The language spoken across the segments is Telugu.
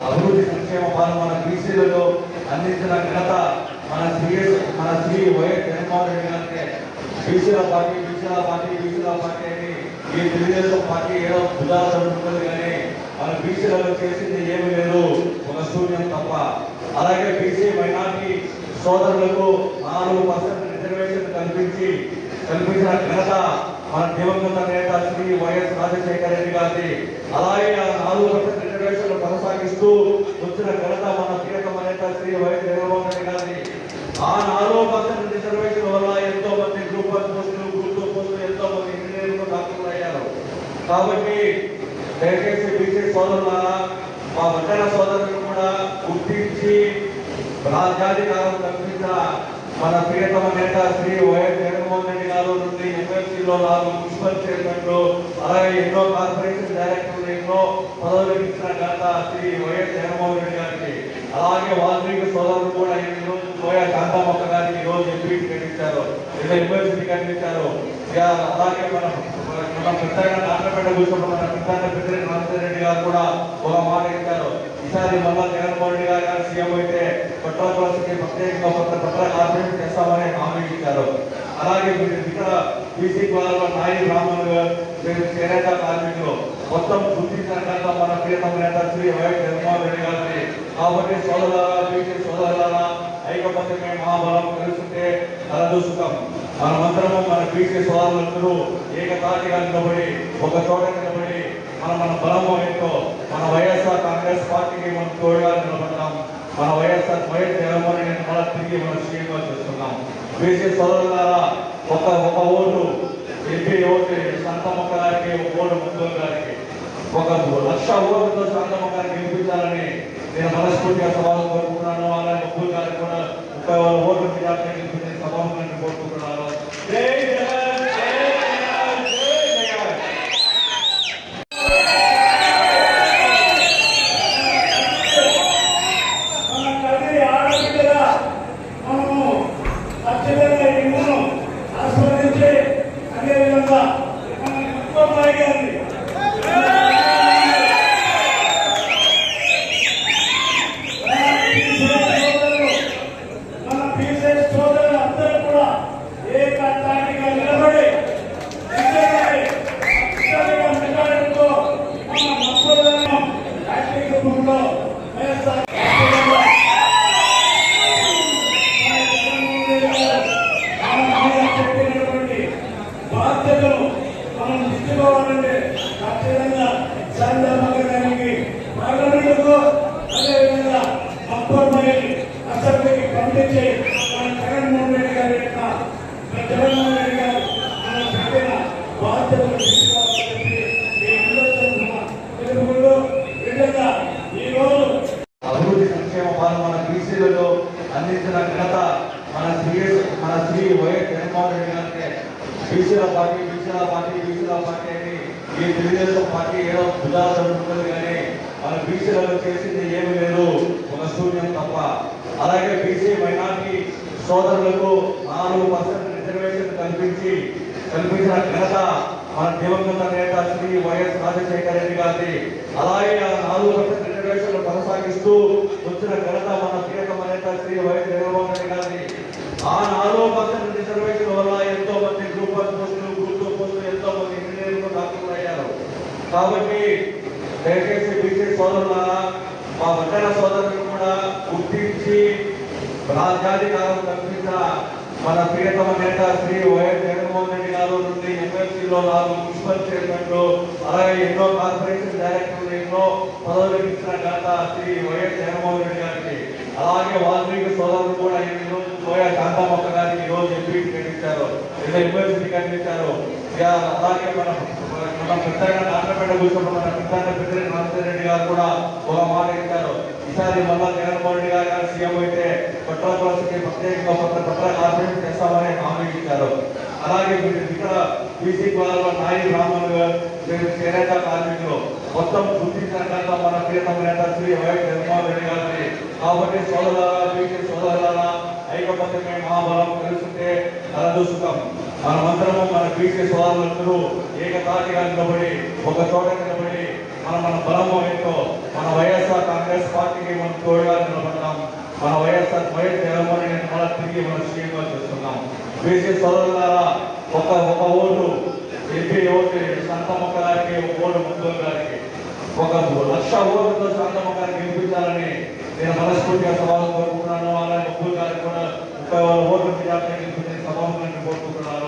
అభివృద్ధి సంక్షేమ పాలన మన బీసీలలో అందించిన ఘనత మన శ్రీ మన శ్రీ వైఎస్ జగన్మోహన్ రెడ్డి గారికి. బీసీల పార్టీ బీసీల పార్టీ బీసీల పార్టీ అని ఈ తెలుగుదేశం పార్టీ ఏదో ఉదాహరణ ఉంటుంది కానీ మన బీసీలలో చేసింది ఏమీ లేదు. ఒక శూన్యం తప్ప. అలాగే బీసీ మైనార్టీ సోదరులకు నాలుగు పర్సెంట్ రిజర్వేషన్ కల్పించి కల్పించిన ఘనత మన దివంగత నేత శ్రీ వైఎస్ రాజశేఖర రెడ్డి గారి అలాగే ఆ నాలుగు పర్సెంట్ కొనసాగిస్తూ వచ్చిన ఘనత మన ప్రియతమ నేత శ్రీ వైఎస్ జగన్మోహన్ రెడ్డి గారిని. ఆ నాలుగు పర్సెంట్ రిజర్వేషన్ వల్ల ఎంతో మంది గ్రూప్ వన్ పోస్టులు గ్రూప్ టూ పోస్టులు ఎంతో మంది ఇంజనీర్లు డాక్టర్లు అయ్యారు. కాబట్టి దయచేసి బీసీ సోదరులారా మా వడ్డన సోదరులను కూడా గుర్తించి రాజ్యాధికారం కల్పించిన మన ప్రియతమ నేత శ్రీ వైఎస్ జగన్మోహన్ రెడ్డి గారు నుండి ఎమ్మెల్సీలో నాలుగు మున్సిపల్ చైర్మన్లు అలాగే ఎన్నో కార్పొరేషన్ డైరెక్టర్లు ఎన్నో పదవులు ఇచ్చిన ఘనత శ్రీ వైఎస్ జగన్మోహన్ రెడ్డి గారికి. అలాగే వాల్మీకి సోదరులు కూడా ఈ పోయా శాంతమ్మక్క గారికి ఈ రోజు ఎంపీ కనిపించారు. లేదా ఎమ్మెల్సీ కనిపించారు. ఇక అలాగే మనం మన పెద్దగా ఆంధ్రపేట కూర్చున్న మన పెద్ద పెద్ద రామచంద్ర రెడ్డి గారు కూడా ఒక మాట ఇచ్చారు. ఈసారి మళ్ళా జగన్మోహన్ రెడ్డి గారు గారు సీఎం అయితే పెట్రోల్ క్లాస్కి ప్రత్యేకంగా కొత్త పెట్రోల్ కార్పొరేషన్ చేస్తామని హామీ ఇచ్చారు. అలాగే మీరు ఇతర బీసీ కులాల నాయి బ్రాహ్మణులు మీరు చేనేత కార్మికులు మొత్తం గుర్తించిన మన ప్రియతమ నేత శ్రీ వైఎస్ జగన్మోహన్ రెడ్డి గారిని కాబట్టి సోదరులారా బీసీ సోదరులారా ఐకమత్యమే మహాబలం కలుసుంటే కలదు సుఖం. మనమందరము మన బీసీ సోదరులందరూ ఏకతాటిగా నిలబడి ఒక చోట మన మన బలము ఏంటో మన వైఎస్ఆర్ కాంగ్రెస్ పార్టీకి మనం తోడుగా నిలబడ్డాం. మన వైఎస్ఆర్ వైఎస్ జగన్మోహన్ రెడ్డి మళ్ళీ తిరిగి మనం సీఎంగా చేస్తున్నాం. బీసీ సోదరుల ద్వారా ఒక ఒక ఓటు ఎంపీ ఓటు శాంతమ్మ గారికి ఒక ఓటు ముగ్గురు గారికి ఒక లక్ష ఓటుతో శాంతమ్మ గారికి గెలిపించాలని నేను మనస్ఫూర్తిగా సవాలు కోరుకుంటున్నాను. అలాగే ముగ్గురు గారికి కూడా ముప్పై వేల ఓట్లు మెజార్టీ గెలిపించి సభలు కోరుకుంటున్నాను. కూడా ఏకతాటిగా నిలబడి నిలబడి అత్యధిక మెజారిటీతో మన మక్కువలను యాక్టివ్ గ్రూప్లో వేస్తారు బాధ్యతలు మనం తీసుకోవాలంటే ఖచ్చితంగా సందర్భంగా దానికి పార్లమెంటుకు అదేవిధంగా అప్పటి అసెంబ్లీకి పంపించి మన జగన్మోహన్ రెడ్డి గారి యొక్క మన జగన్మోహన్ రెడ్డి గారు మన పెట్టిన బాధ్యతలు తీసుకోవాలని చెప్పి మీ అందరితో ఉన్న తెలుగులో విధంగా ఈరోజు అభివృద్ధి సంక్షేమ పాలన మన బీసీలలో అందించిన ఘనత మన శ్రీ మన శ్రీ వైఎస్ జగన్మోహన్ రెడ్డి గారికి బీసీల పార్టీ బీసీల పార్టీ బీసీల పార్టీ అని ఈ తెలుగుదేశం పార్టీ ఏదో ఉదాహరణ ఉంటుంది కానీ మన బీసీలలో చేసింది ఏమి లేదు. ఒక శూన్యం తప్ప. అలాగే బీసీ మైనార్టీ సోదరులకు నాలుగు పర్సెంట్ రిజర్వేషన్ కల్పించి కల్పించిన ఘనత మన దివంగత నేత శ్రీ వైఎస్ రాజశేఖర రెడ్డి గారి అలాగే ఆ నాలుగు పర్సెంట్ రిజర్వేషన్ కొనసాగిస్తూ వచ్చిన ఘనత మన కీలకమ నేత శ్రీ వైఎస్ జగన్మోహన్ రెడ్డి గారి ఆ నాలుగు పర్సెంట్ కాబట్టి దయచేసి బీసీ సోదరులారా మా మండల సోదరులను కూడా గుర్తించి రాజధానికారం కల్పించిన మన ప్రియతమ నేత శ్రీ వైఎస్ జగన్మోహన్ రెడ్డి గారు నుండి ఎమ్మెల్సీలో నాలుగు మున్సిపల్ చైర్మన్లు అలాగే ఎన్నో కార్పొరేషన్ డైరెక్టర్లు ఎన్నో పదవులు ఇచ్చిన ఘనత శ్రీ వైఎస్ జగన్మోహన్ రెడ్డి గారికి. అలాగే వాల్మీకి సోదరులు కూడా ఈ రోజు పోయా గారికి ఈ రోజు ఎంపీ కనిపించారు ఎన్నో ఎమ్మెల్సీ కనిపించారు అలాగే మన మన పెద్దగా నాన్నపేట కూర్చున్న మన పెద్ద పెద్ద రామచంద్ర రెడ్డి గారు కూడా ఒక మాట ఇచ్చారు ఈసారి మళ్ళా జగన్మోహన్ రెడ్డి గారు గారు సీఎం అయితే పెట్రోల్ క్లాస్కి ప్రత్యేకంగా కొత్త కొత్త కార్పొరేషన్ చేస్తామని హామీ ఇచ్చారు. అలాగే మీరు ఇతర బీసీ కులాల నాయి బ్రాహ్మణులు మీరు చేనేత కార్మికులు మొత్తం గుర్తించిన మన ప్రియతమ నేత శ్రీ వైఎస్ జగన్మోహన్ రెడ్డి గారిని కాబట్టి సోదరులారా బీసీ సోదరులారా ఐకమత్యమే మహాబలం తెలుసుంటే కలదు సుఖం. మనమందరము మన బీసీ సోదరులందరూ ఏకతాటిగా నిలబడి ఒక చోట నిలబడి మన మన బలము ఏంటో మన వైఎస్ఆర్ కాంగ్రెస్ పార్టీకి మనం తోడుగా నిలబడతాం మన వైఎస్ఆర్ వైఎస్ జగన్మోహన్ రెడ్డి మళ్ళీ తిరిగి మనం సీఎంగా చేస్తున్నాం. బీసీ సోదరుల ద్వారా ఒక ఒక ఓటు ఎంపీ ఓటు సంతమ్మ గారికి ఒక ఓటు ముందు గారికి ఒక లక్ష ఓటుతో సంతమ్మ గారికి గెలిపించాలని నేను మనస్ఫూర్తిగా సవాలు కోరుకుంటున్నాను. అలాగే ముగ్గురు గారికి కూడా ఒక ఓటు మెజార్టీ గెలిపించే సభాములను కోరుకుంటున్నాను.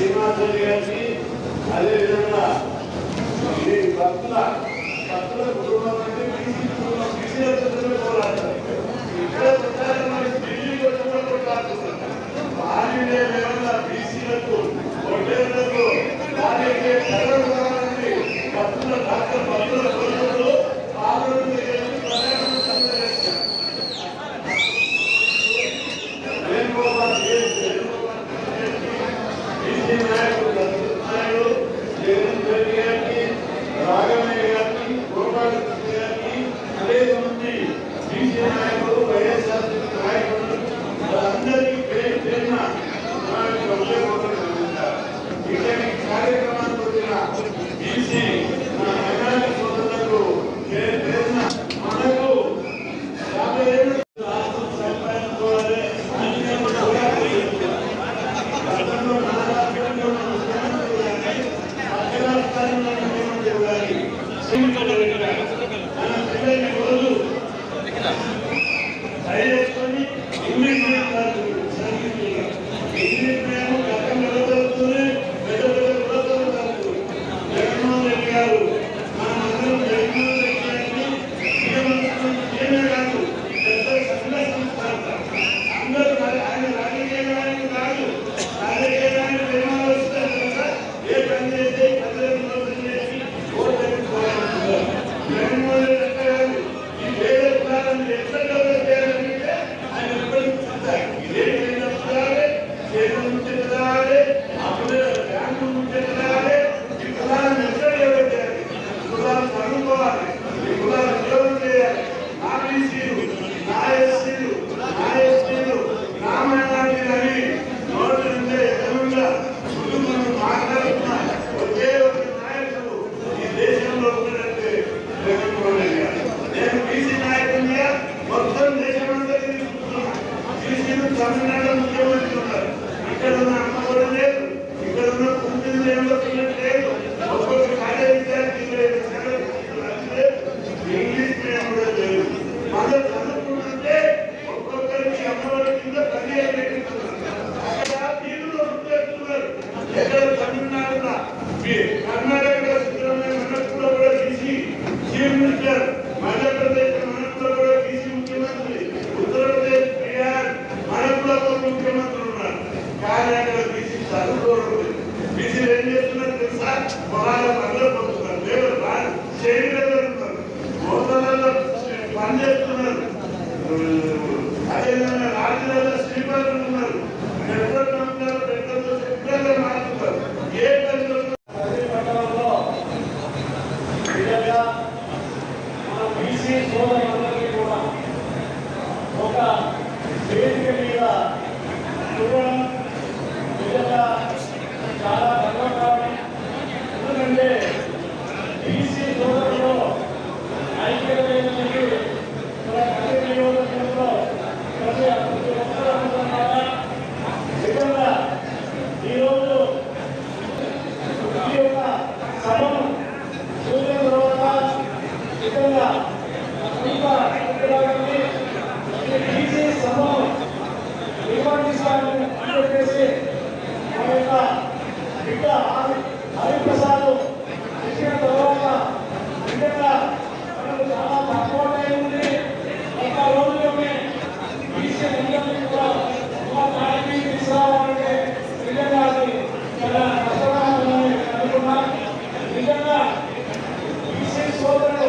శ్రీనివాసరెడ్డి గారికి అదేవిధంగా ఈ భక్తుల భక్తుల కుటుంబం అంటే బీసీ కుటుంబం బీసీ ప్రజలే పోరాడతారు. ఇక్కడ ఢిల్లీకి వచ్చి కూడా పోరాడుతున్నారు ఆంజనేయ పొలాలకు అందరూ పొందుతున్నారు లేదు చేయలేదు అంటున్నారు గోదాలలో పనిచేస్తున్నారు అదేవిధంగా రాజధానిలో శ్రీపాదం es